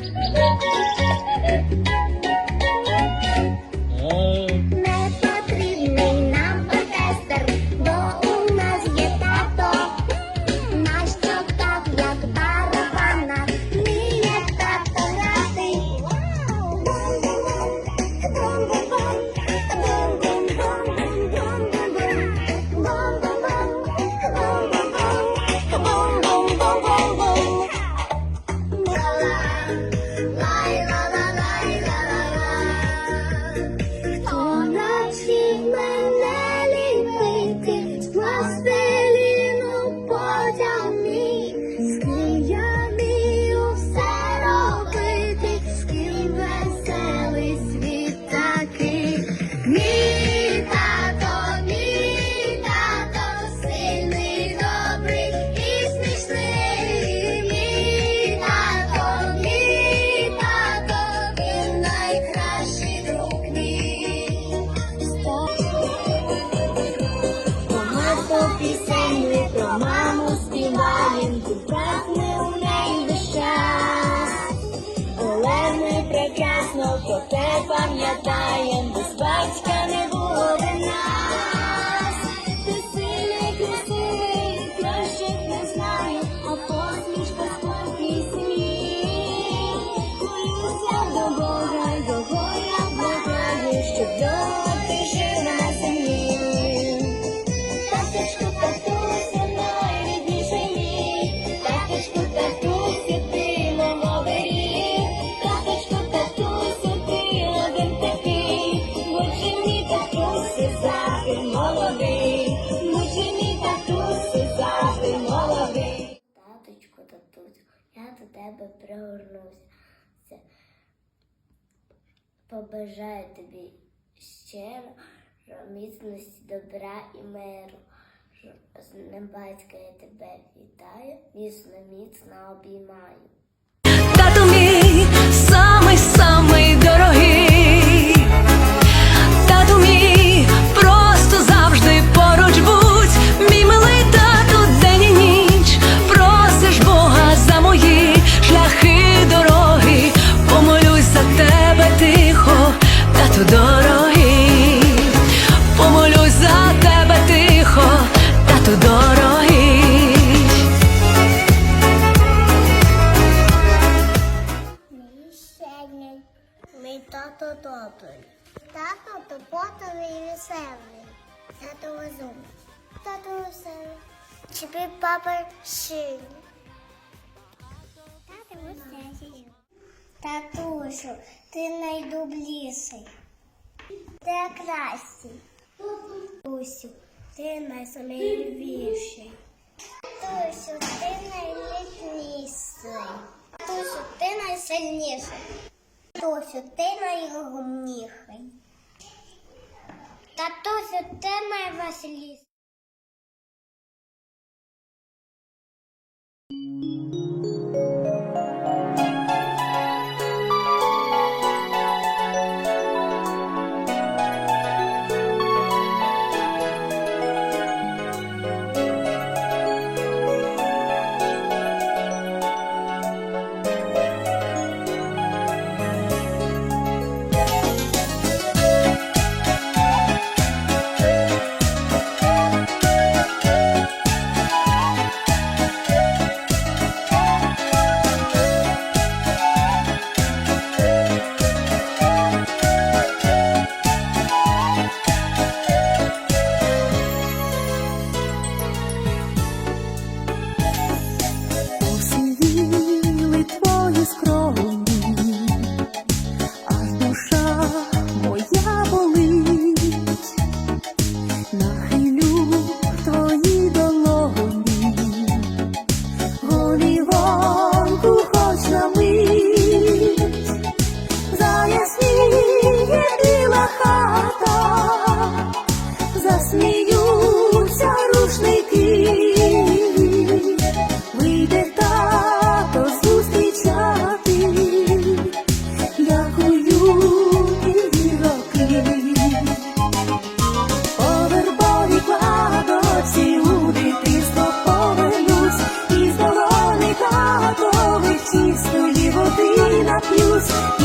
Müzik прекрасно про до тебе пригорнуся. Побажаю тобі щиро міцності, добра і миру. З ним я тебе вітаю, міцно, міцно обіймаю. Тато мій самий самий дорогий. Тату дорогий. Помолюсь за тебе тихо, тату дорогий. Мій мій тато добрий. Тато турботовий і веселий. Тато розумний. Тато веселий. Чи папа? Тато веселий. Татусю, ти найдубліший. Ти кращий. Татусю, ти найсміливіший. Татусю, ти найлітніший. Татусю, ти найсильніший. Татусю, ти найрозумніший. Татусю, ти найвеселіший. тісної води плюс.